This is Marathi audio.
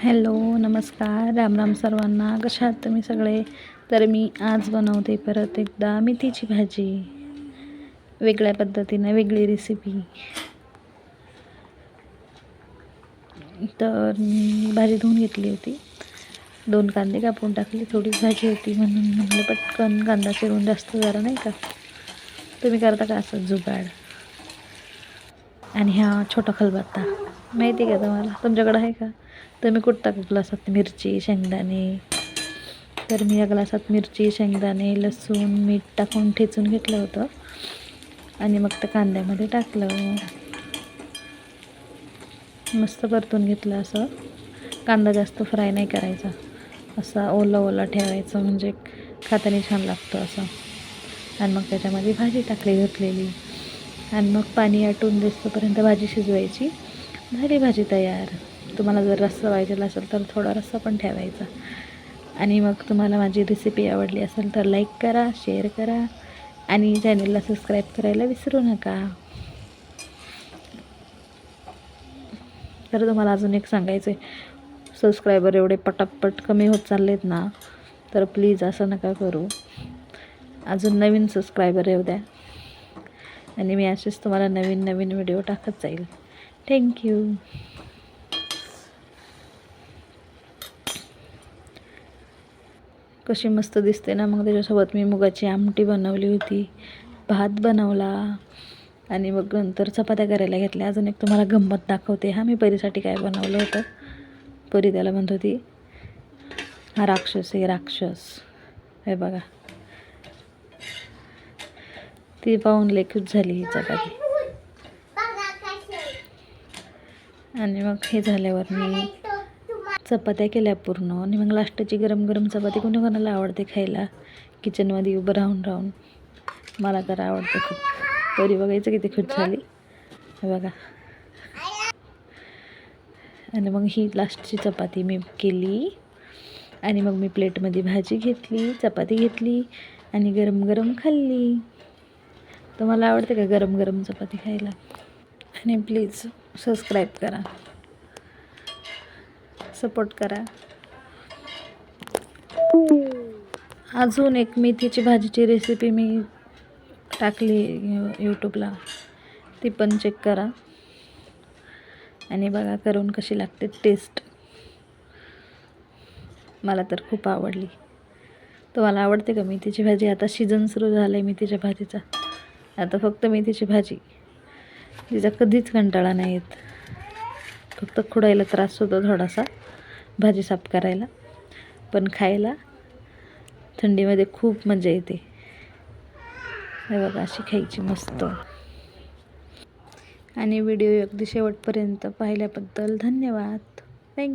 हॅलो नमस्कार. राम राम सर्वांना. कशा आहात तुम्ही सगळे? तर मी आज बनवते परत एकदा मेथीची भाजी. वेगळ्या पद्धतीनं वेगळी रेसिपी तर मी भाजी धुवून घेतली होती. दोन कांदे कापून टाकले. थोडी भाजी होती म्हणून म्हणलं पटकन कांदा चिरून जास्त जरा नाही का? तुम्ही करता का असं जुगाड? आणि हा छोटा खलबत्ता. माहिती आहे का तुम्हाला? तुमच्याकडं आहे का? तुम्ही मी कुठं टाकू ग्लासात मिरची शेंगदाणे? तर मी या ग्लासात मिरची शेंगदाणे लसूण मीठ टाकून ठेचून घेतलं होतं. आणि मग त्या कांद्यामध्ये टाकलं. मस्त परतून घेतलं असं. कांदा जास्त फ्राय नाही करायचा. असा ओला ओला ठेवायचं म्हणजे खाताने छान लागतं असं. आणि मग त्याच्यामध्ये भाजी टाकली घातलेली. आणि मग पाणी आटून दिसतोपर्यंत भाजी शिजवायची. झाली भाजी तयार. तुम्हाला जर रस्सा पाहिजेला असेल तर थोडा रस्सा पण ठेवायचा. आणि मग तुम्हाला माझी रेसिपी आवडली असेल तर लाईक करा शेअर करा आणि चॅनलला सबस्क्राईब करायला विसरू नका. तर तुम्हाला अजून एक सांगायचं आहे सबस्क्रायबर एवढे पटापट कमी होत चाललेत ना तर प्लीज असं नका करू. अजून नवीन सबस्क्रायबर येऊ द्या. आणि मी असेच तुम्हाला नवीन नवीन व्हिडिओ टाकत जाईल. थँक्यू कशी मस्त दिसते ना मग त्याच्यासोबत मी मुगाची आमटी बनवली होती भात बनवला आणि मग नंतर चपात्या करायला घेतल्या. अजून एक तुम्हाला गंमत दाखवते. हा मी परीसाठी काय बनवलं होतं? परी त्याला म्हणत होती हा राक्षस आहे राक्षस. हे बघा. ती पाहून लेखूच झाली ही चपाती. आणि मग हे झाल्यावर मी चपात्या केल्या पूर्ण. आणि मग लास्टची गरम गरम चपाती कोणी कोणाला आवडते खायला? किचनमध्ये उभं राहून राहून. मला तर आवडते खूप. परी बघायचं किती खुश झाली. बघा. आणि मग ही लास्टची चपाती मी केली. आणि मग मी प्लेटमध्ये भाजी घेतली चपाती घेतली आणि गरम गरम खाल्ली. तुम्हाला आवडते का गरम गरम चपाती खायला? आणि प्लीज सबस्क्राईब करा. सपोर्ट करा. अजून एक मेथीची भाजीची रेसिपी मी टाकली यूट्यूबला ती पण चेक करा. आणि बघा करून कशी लागते टेस्ट मला तर खूप आवडली. तुम्हाला आवडते का मेथीची भाजी? आता सीझन सुरू झालं आहे मेथीच्या भाजीचा. आता फक्त मेथीची भाजी. तिचा कधीच कंटाळा नाही येत फक्त खुडायला त्रास होतो थोडासा भाजी साफ करायला पण खायला थंडीमध्ये खूप मजा येते. हे बघा अशी खायची मस्त. आणि व्हिडिओ अगदी शेवटपर्यंत पाहिल्याबद्दल धन्यवाद. थँक्यू